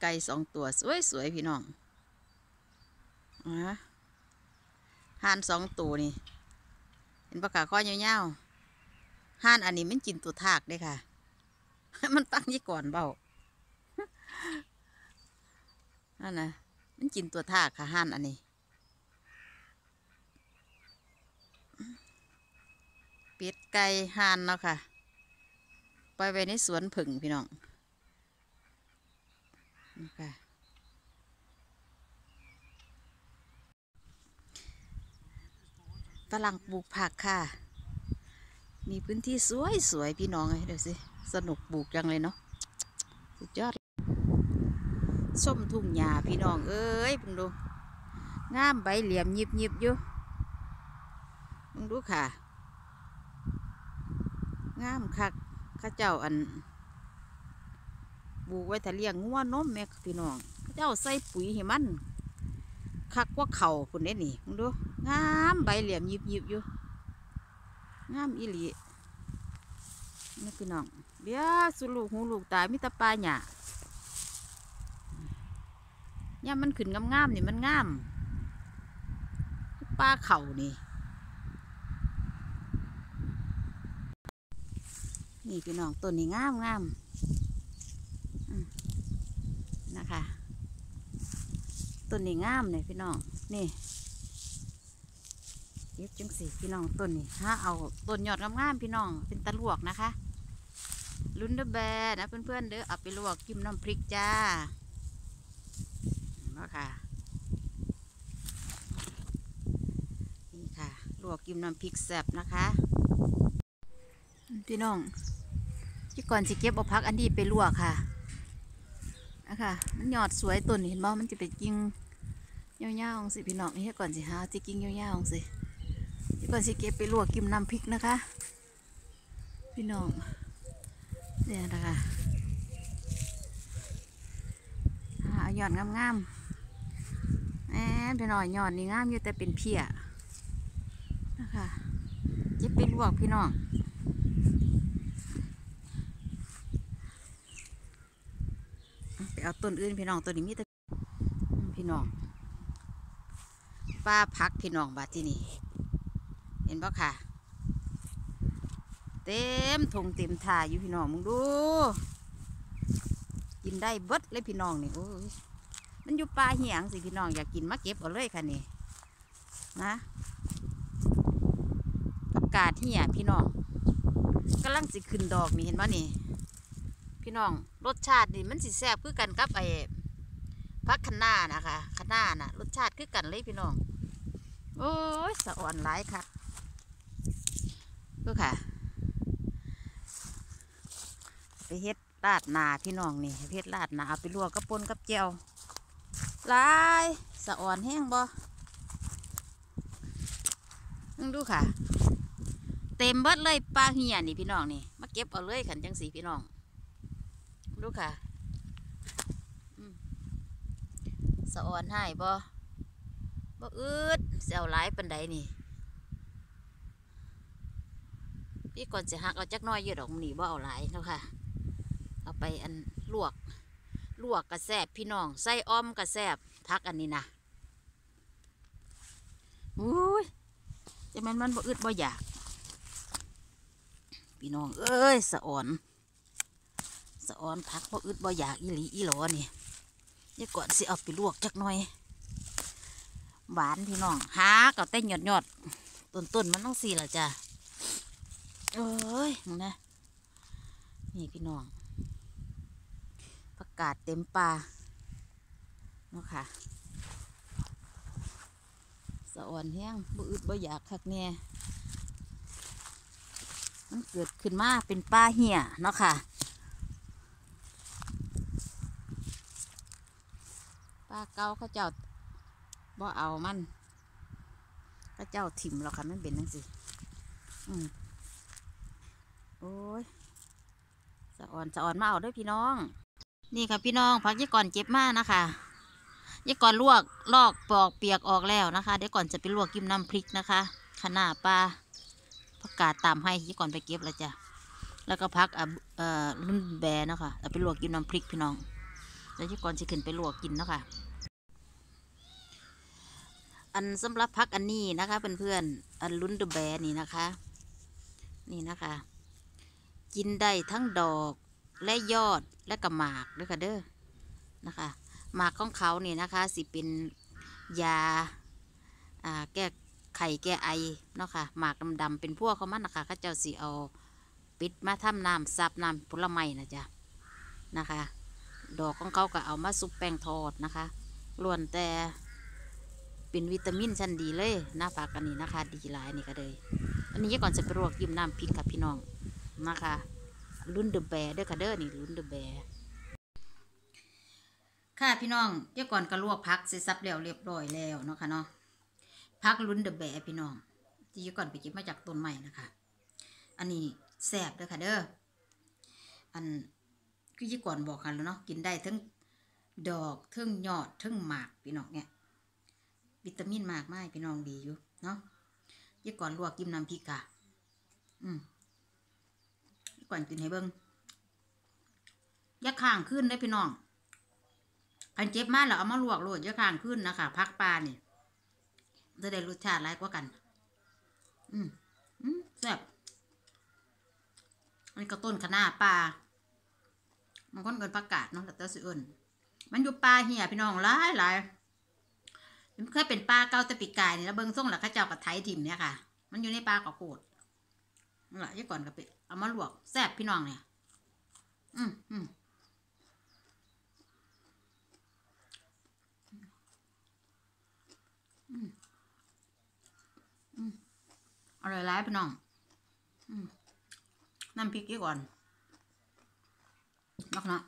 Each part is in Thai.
ไก่สองตัวสวยสวยพี่น้องอะห่านสองตัวนี่ เห็นปะขาข้อยาวๆห่านอันนี้มันกินตัวทากเด้ค่ะ มันตั้งยี่ก่อนเบานั่นนะมันกินตัวทากค่ะห่านอันนี้เป็ดไก่ห่านเนาะค่ะ ไปไว้ในสวนผึ่งพี่น้อง นี่ค่ะฝรั่งปลูกผักค่ะ มีพื้นที่สวยสวยๆพี่น้องเลยเดี๋ยวสิ สนุกปลูกจังเลยเนาะ สุดยอด ส้มทุ่งหญ้าพี่น้อง เอ้ยเพิ่งดู งามใบเหลี่ยมยิบยิบอยู่เพิ่งดูค่ะ งามคักข้าเจ้าอัน ลูกไว้ถ้าเลี้ยงงัวนมแม่พี่น้อง เจ้าใส่ปุ๋ยให้มันคักว่าเข่าพุ่นเด้นี่มึงดูงามใบเหลี่ยมยิบยิบอยู่งามอีหลีนี่พี่น้องเดี๋ยสุลูกหูลูกตามิตรปลาหยาเนี่ยามมันขึ้นงามๆนี่มันงามปลาเข่านี่ นี่พี่น้องต้นนี้งามงามอืมนะคะ ต้นนี้งามเลยพี่น้อง นี่เก็บจังสีพี่น้องต้นนี้ถ้าเอาต้นยอดงามๆพี่น้อง เป็นตะลวกนะคะลุ้นเดอแบร์นะเพื่อนๆเด้อเอาไปลวกจิ้มน้ำพริกจ้านาค่ะนี่ค่ะลวกจิ้มน้ำพริกแซ่บนะคะพี่น้องที่ก่อนสิเก็บเอาพักอันนี้ไปลวกค่ะ นะคะมันยอดสวยต้นนี่เห็นบ่มันจะเป็นกิ่งยาวๆของสิพี่น้องนี่ก่อนสิหาที่กิ่งยาวๆของสิก่อนสิเก็บไปลวกกิมน้ำพริกนะคะ พี่น้องเนี่ยนะคะหาเอายอดงามๆแอนพี่น้อยยอดนี่งามอยู่แต่เป็นเพียนะคะเก็บไปลวกพี่น้อง ไป เอาต้นอื่นพี่น้องต้นนี้มีแต่พี่น้องป้าพักพี่น้องบาที่นี่เห็นปะค่ะ เต็มทงเต็มท่าอยู่พี่น้องมึงดูกินได้เบิดเลยพี่น้องนี่โอ้ยมันอยู่ป่าเหียงสิพี่น้องอยากกินมาเก็บเอาเลยค่ะนี่นะอากาศเหี่ยพี่น้องกำลังสิขึ้นดอกนี่เห็นปะนี่ พี่น้องรสชาตินี่มันสิแซ่บคือกันกับไอ้พักคะน้านะคะคะน้าน่ะรสชาติคือกันเลยพี่น้อง โอ้ยสะอ่อนหลายค่ะก็ค่ะ ไปเฮ็ดราดนาพี่น้องนี่เฮ็ดราดนาเอาไปลวกกับปนกับเจียวลายสะอ่อนแห้งบ่ดูค่ะ เต็มเบิดเลยปลาเหี่ยนี่พี่น้องนี่มาเก็บเอาเลยขันจังสีพี่น้อง ดูค่ะอืมสะออนให้บ่บ่อืดเสียวหลายปันใดนี่ พี่ก่อนจะหักเอาจักน้อยเยอะดอกมันนี่บ่เอาหลายแล้วค่ะ เอาไปอันลวก ลวกกระแซบพี่น้อง ใส่อ้อมกระแซบพักอันนี้นะอุ้ยจะมันมันบ่อึดบ่อยาก พี่น้อง เอ้ย สะอ่อน สะออนพักบ่อึดบ่อยากอีหลีอีหลอนี่เดี๋ยวก่อนสิเอาไปลวกจักหน่อย หวานพี่น้องหาเก่าแต่หยอดหยอดต้นต้นมันต้องสี่ละจ้ะเอ้ยมึงนะนี่พี่น้องประกาศเต็มป่าเนาะค่ะสะอ่อนแห้งบ่อึดบ่อยากคักแน่มันเกิดขึ้นมาเป็นป่าเหี่ยเนาะค่ะ ปลา เก่าเขาเจ้าบ่เอามันเขาเจ้าถิ่มเราค่ะมันเป็นจังสิอืมโอ้ยสะอ่อนสะอ่อนมาเอาด้วยพี่น้อง นี่ค่ะพี่น้องพักยี่ก่อนเจ็บมากนะคะยี่ก่อนลวกลอกปอกเปียกออกแล้วนะคะ เดี๋ยวก่อนจะไปลวกกิมน้ำพริกนะคะขนาปลาผักกาดตามให้ยี่ก่อนไปเก็บแล้วจ้ะแล้วก็พักอะเอ่อรุ่นแบนะคะเอาไปลวกกิมน้ำพริกพี่น้องแล้วยายก่อนสิขึ้นไปลวกกินนะค่ะ อันสำหรับพักอันนี้นะคะเพื่อนๆอันลุ้นเดอะแบร์นี่นะคะ นี่นะคะ กินได้ทั้งดอกและยอดและกระหมากด้วยค่ะเด้อนะคะหมากของเขานี่นะคะ สิเป็นยาอ่าแก้ไข่แก้ไอเนาะค่ะหมากดำๆเป็นพวกเขามันนะคะข้าเจ้าสิเอาปิดมาทำน้ำซับน้ำผลไม้นะจ๊ะนะคะ ดอกของเขาก็เอามาซุปแป้งทอดนะคะล้วนแต่ เป็นวิตามินชั้นดีเลยหน้าฝากอันนี้นะคะ ดีหลายนี่ก็เลยอันนี้ก่อนจะไปรวกยิ้มน้ำพริกกับพี่น้องนะคะรุ่นเดอะแบร์เด้อค่ะเด้อนี่รุ่นเดอะแบร์ค่ะพี่น้องเดี๋ยวก่อนก็ลวกพักเสร็จสับแล้วเรียบร้อยแล้วเนาะค่ะเนาะพักรุ่นเดอะแบร์พี่น้องที่เดี๋ยวก่อนไปเก็บมาจากต้นใหม่นะคะ อันนี้แซ่บเด้อค่ะเด้ออันคือยี่ก่อนบอกกันแล้วเนาะกินได้ทั้งดอกทั้งยอดทั้งหมากพี่น้องเนี่ย วิตามินมากมายพี่น้องดีอยู่เนาะยี่ก่อนลวกกิมน้ำพริกค่ะอืมยี่ก่อนกินให้เบิ้งย่าข้างขึ้นได้พี่น้องพันเจ็บมากแล้วเอามาลวกโรดย่าข้างขึ้นนะคะพักปลาเนี่ยจะได้รสชาติไรกว่ากัน อืมอืมแซ่บอันนี้ก็ต้นคะน้าปลามันก็เกินประกาศเนาะแต่เตอสิเอิญมันอยู่ปลาเหี่ยพี่น้องหลายหลาย มันเคยเป็นปลาเกาตะปีกายนี่แล้วเบิ้งส่งหลักข้าเจ้ากับไทยถิ่มเนี่ยค่ะ มันอยู่ในปลากระโกดนั่นแหละยี่ก่อนกับเป็ดเอามาลวกแซ่บพี่น้องเนี่ย อืมอืมอืมอืมอร่อยร้ายพี่น้องอืมน้ำพริกยี่ก่อนนักนะ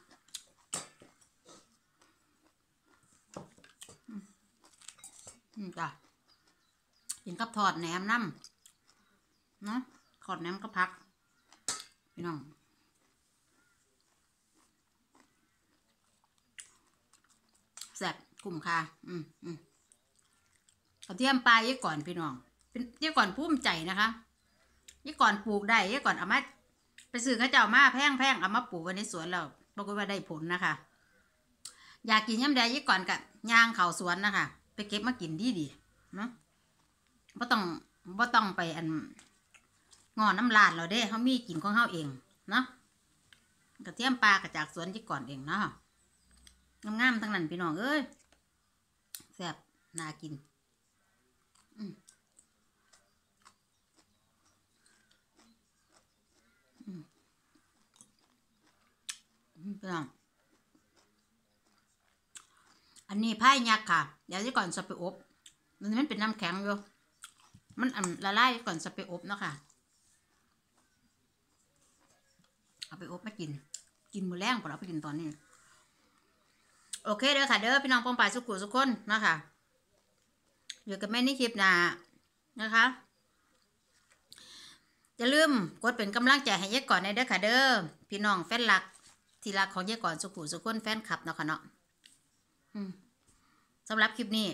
อืมจ้ะกินกับทอดแหนมน้ำเนาะทอดแหนมก็พัก พี่น้องแซ่บคุ้มค่าอืมอืมกระเทียมปลายี่ก่อนพี่น้อง เป็นยี่ก่อนภูมิใจนะคะยี่ก่อนปลูกได้ยี่ก่อนเอามาไปซื้อข้าเจ้ามาแพงแพงเอามาปลูกไว้ในสวนแล้วปรากฏว่าได้ผลนะคะ อยากกินย่ำใดงยี่ก่อนกับย่างเขาสวนนะคะ เก็บมากินดีดีเนาะบ่ต้องบ่ต้องไปอันงอน้ำลาดเราเด้เขามีกินของเขาเองเนาะกระเทียมปลากระจากสวนที่ก่อนเองเนาะงามๆทั้งนั้นพี่น้องเอ้ยแซ่บน่ากินอืมอืมอืมพี่น้อง อันนี้ไพ่ยักษ์ค่ะ เดี๋ยวที่ก่อนจะไปอบมันมันเป็นน้ำแข็งอยู่มันอันละลายก่อนจะไปอบเนาะค่ะ เอาไปอบมากิน กินมือแรงกว่าเราไปกินตอนนี้ โอเคเด้อค่ะ เด้อพี่น้องปองปายสุขุสุขคนนะคะอยู่กับแม่นี่คลิปหนานะคะอย่าลืมกดเป็นกำลังใจให้เยอะก่อนในเด้อค่ะเด้อพี่น้องแฟนหลักที่รักของเยอะก่อนสุขุสุขคนแฟนคลับเนาะค่ะเนาะ สำหรับคลิปนี้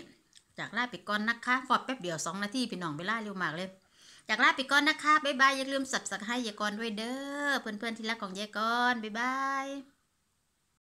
จากลาไปก่อนนะคะฟอดแป๊บเดียวสองนาทีพี่น้องเวลาเร็วมากเลย จากลาไปก่อนนะคะบ๊ายบายอย่าลืมสับสักให้ยายกรด้วยเด้อเพื่อนๆที่รักของยายกรบ๊ายบาย